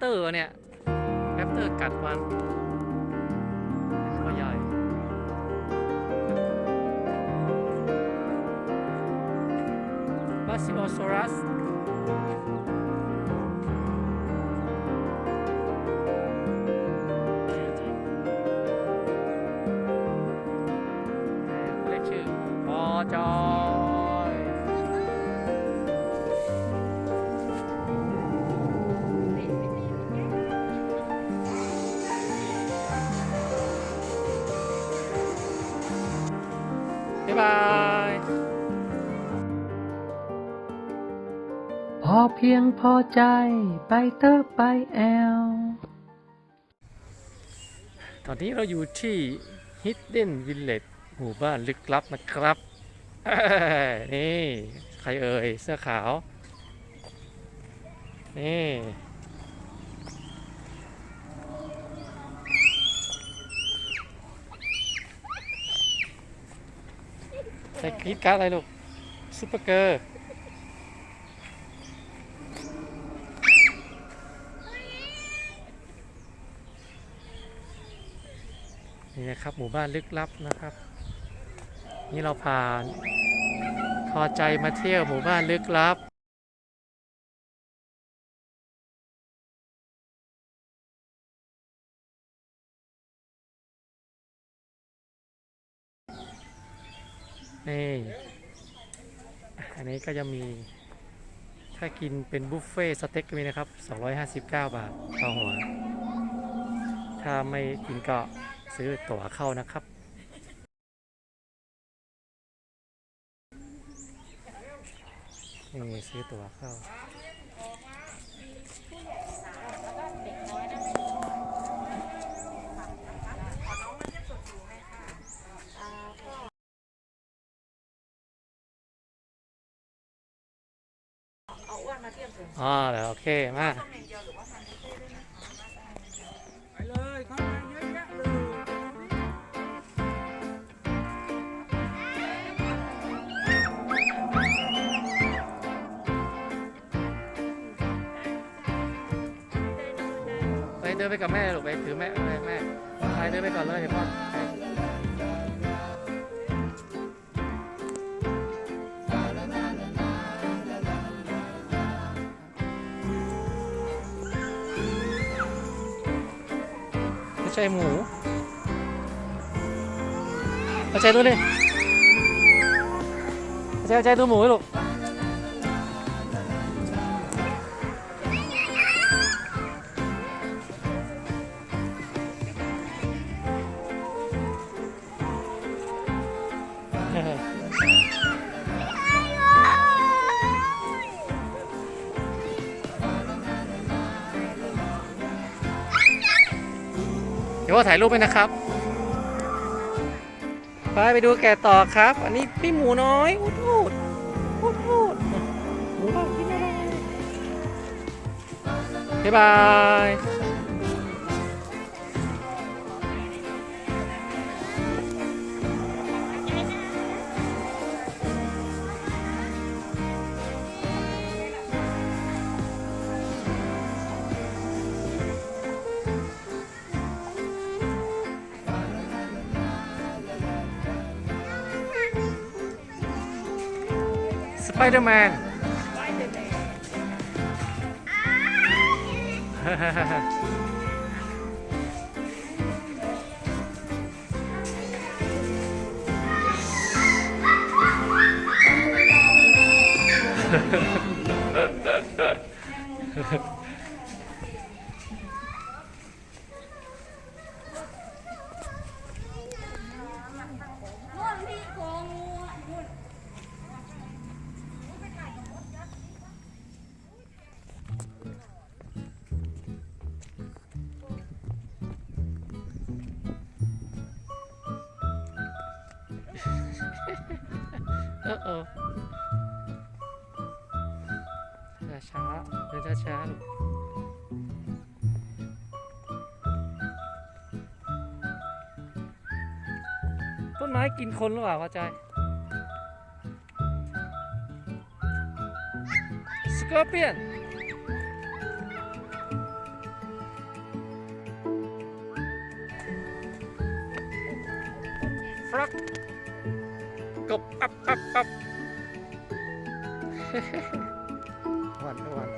เตอร์เนี่ยแรปเตอร์กัดมันตัวใหญ่บาซิโอซอรัสเรียกชื่อพอจอ เพียงพอใจไปเตอร์ไปแอล ตอนนี้เราอยู่ที่ Hidden Village หมู่บ้านลึกลับนะครับ นี่ ใครเอ่ย เสื้อขาว นี่ ใส่กรีดการ์ดอะไรลูกซุปเปอร์เกอร์ นี่นะครับ หมู่บ้านลึกลับนะครับ นี่เราผ่านพอใจมาเที่ยวหมู่บ้านลึกลับนี่อันนี้ก็จะมีถ้ากินเป็นบุฟเฟ่สเต็กก็มีนะครับ 259 บาทต่อหัว ถ้าไม่กินก็ ซื้อตั๋วเข้านะครับ นี่ซื้อตั๋วเข้าอ๋อแล้วโอเค มา นไปกับแม่ลูกไปถือแม่แม่แม่ไปเดินไปก่อนเลยเดี๋ยวพ่อไม่ใช่หมูไม่ใช่ตัวนี่ไม่ใช่ไม่ใช่ตัวหมูลูก เดี๋ยวว่าถ่ายรูปไปนะครับ ไปไปดูแกะต่อครับ อันนี้พี่หมูน้อยอุดอุดอุดอุดหมูบ้าพี่นอะไรบ๊ายบาย ไปเดอร์แมนนู่ ช้าเดินช้าช้าลูกต้นไม้กินคนหรือเปล่าพ่อใจสกอร์เปียนฟรักกบอับอับอับ วันวัน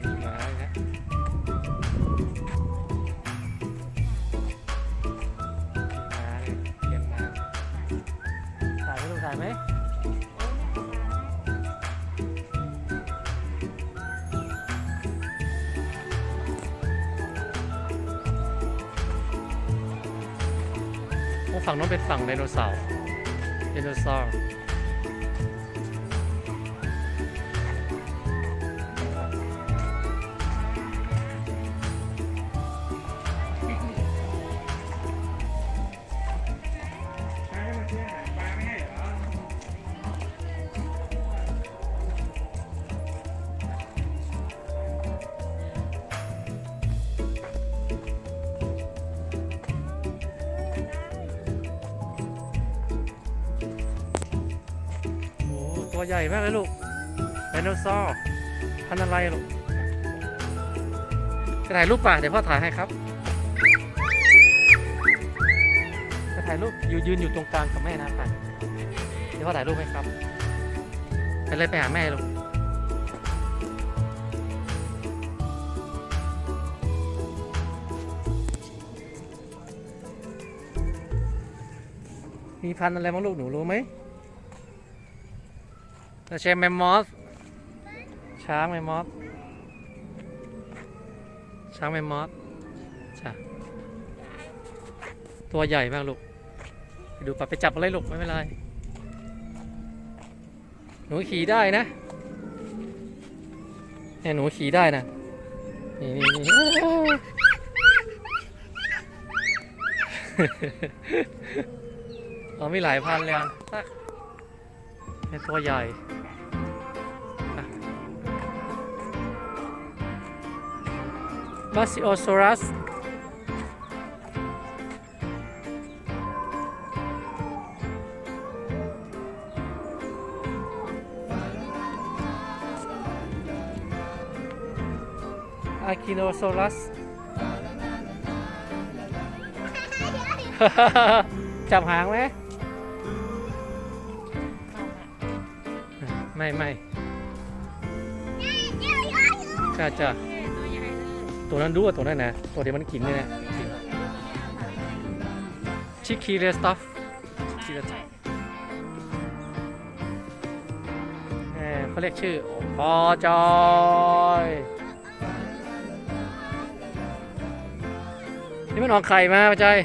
มีไม้นะ มีม้เลี้ยงม้ ถ่ายไหมลูกถ่ายไหม ฝั่งนู้นเป็นฝั่งไดโนเสาร์ไดโนเสาร์ ตัวใหญ่มากเลยลูกไดโนเสาร์พันธ์อะไรลูกจะถ่ายรูปป่ะเดี๋ยวพ่อถ่ายให้ครับจะถ่ายรูปอยู่ยืนอยู่ตรงกลางกับแม่นะค่ะเดี๋ยวพ่อถ่ายรูปให้ครับไปเลยไปหาแม่ลูกมีพันธ์อะไรบ้างลูกหนูรู้ไหม เราใช้แมมมอสช้างแมมมอสช้างแมมมอสจ้ะตัวใหญ่มากลูกไปดูปะไปจับอะไรลูกไม่เป็นไรหนูขี่ได้นะเนี่ยหนูขี่ได้นะนี่นี่นี่เรามีหลายพันเลยอะ เป็นตัวใหญ่บาซิโอซอรัสอาคิโนโซลัสจับหางไหม ไม่ไม่จ้าจ้าตัวนั้นดูว่าตัวนั้นนะตัวเดียวมันกินเนี่ยนะชิคคีเรสตัฟชิคคีเรสตัฟเขาเรียกชื่อพอจอยนี่มันออกไข่มาปะใจอย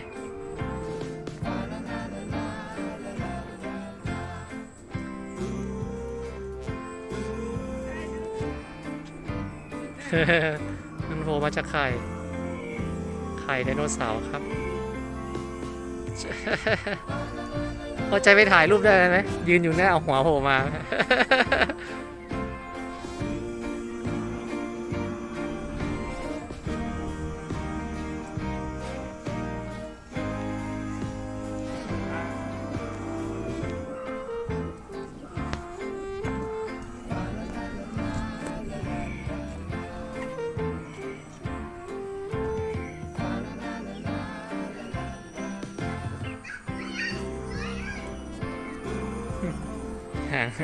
มันโผล่มาจากไข่ ไข่ไดโนเสาร์ครับพอใจไปถ่ายรูปได้ไหมยืนอยู่หน้าเอาหัวโผล่มา ได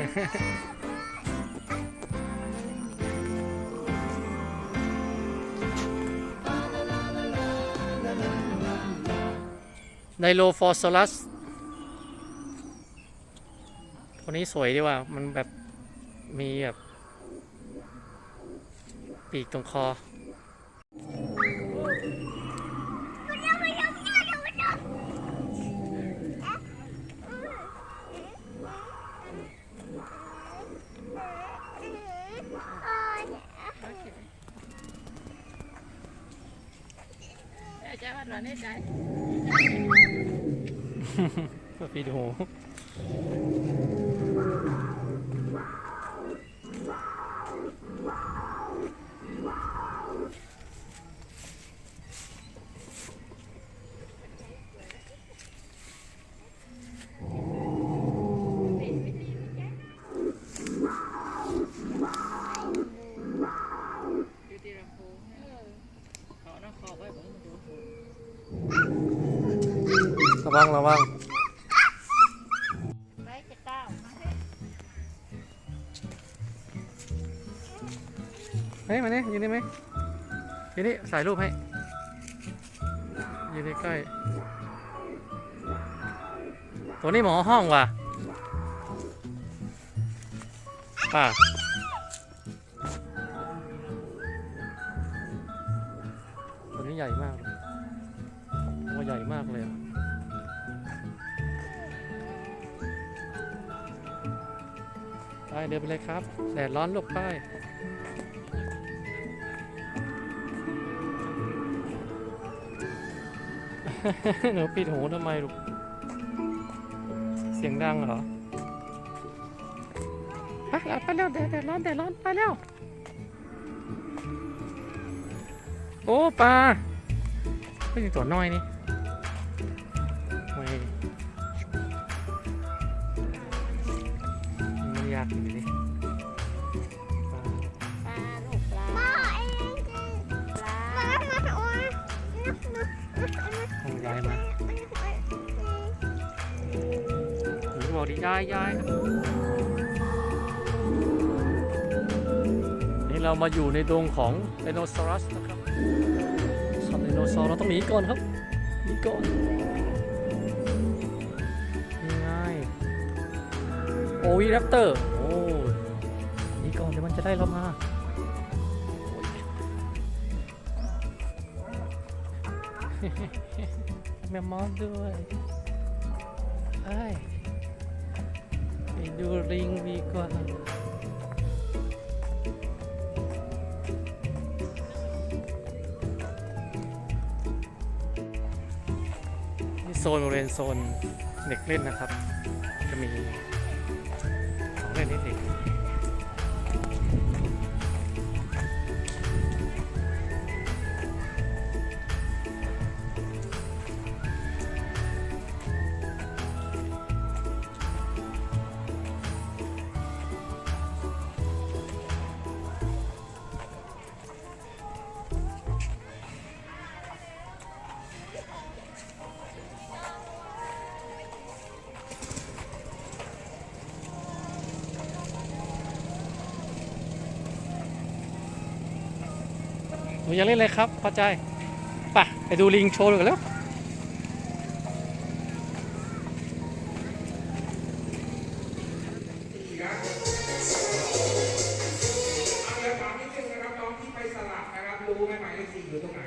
โลฟอสซอลัสตัวนี้สวยดีว่า มันแบบมีแบบ ปีกตรงคอ ปีดูวันระวังไปจะ ระวังระวังเฮ้ยมาเนี่ยยืนได้ไหมยืนนี่สายรูปให้ยืนใกล้ตัวนี้หมอห้องว่ะป่า ใหญ่มากเลยตัวใหญ่มากเลยไปเดินไปเลยครับ แดดร้อนลูกไปหนูปิดหูทำไมลูก เสียงดังเหรอ ไปแล้วไปแล้วแดดแดดร้อนแดดร้อนไปแล้ว โอ้ปลาไม่ถึงตัวน้อยนี่ไม่มันยากอยู่ดิปลาปลาลูกปลาปลาปลาของยายมาหนูบอกดิยายยายนี่เรามาอยู่ในดงของไดโนเสารัสนะครับ สัตว์ไดโนเสาร์เราต้องหนีก่อนครับหนีก่อนนี่ไงโอวีแรปเตอร์โอ้หนีก่อนเดี๋ยวมันจะได้เรามาแม่มอสด้วยไอ้ไปดูลิงดีกว่า ซนบริเวณโซนเด็กเล่นนะครับ จะมีของเล่นนิดเด็กหนู อยากเล่นอะไรครับพอใจไปไปดูลิงโชว์เลยกันแล้วเอาเดี๋ยวถามนิดนึงนะครับน้องที่ไปสลับนะครับรู้ไหมหมายเลขสี่อยู่ตรงไหน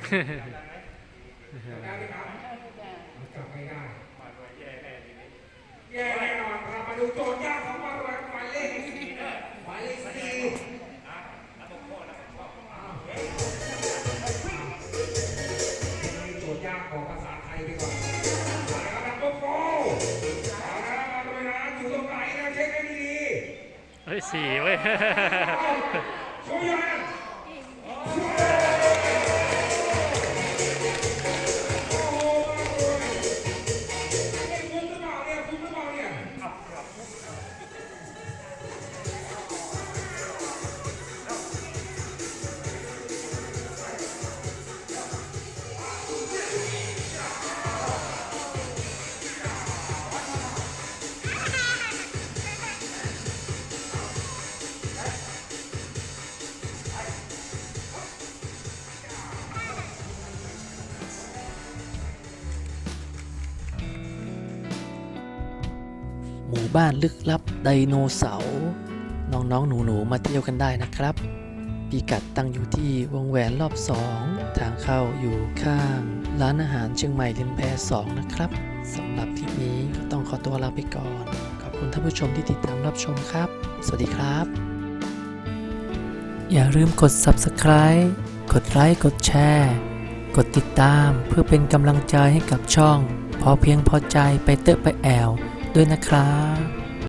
สี่เว้ย บ้านลึกลับไดโนเสาร์น้องๆ หนูๆ มาเที่ยวกันได้นะครับปีกัดตั้งอยู่ที่วงแหวนรอบ 2 ทางเข้าอยู่ข้าง ร้านอาหารเชียงใหม่ริมแพ2นะครับสำหรับคลิปนี้ก็ต้องขอตัวลาไปก่อน ขอบคุณท่านผู้ชมที่ติดตามรับชมครับ สวัสดีครับ อย่าลืมกด subscribe กดไลค์กดแชร์ กดติดตามเพื่อเป็นกำลังใจให้กับช่อง พอเพียงพอใจไปเตอะไปแอว ด้วยนะครับ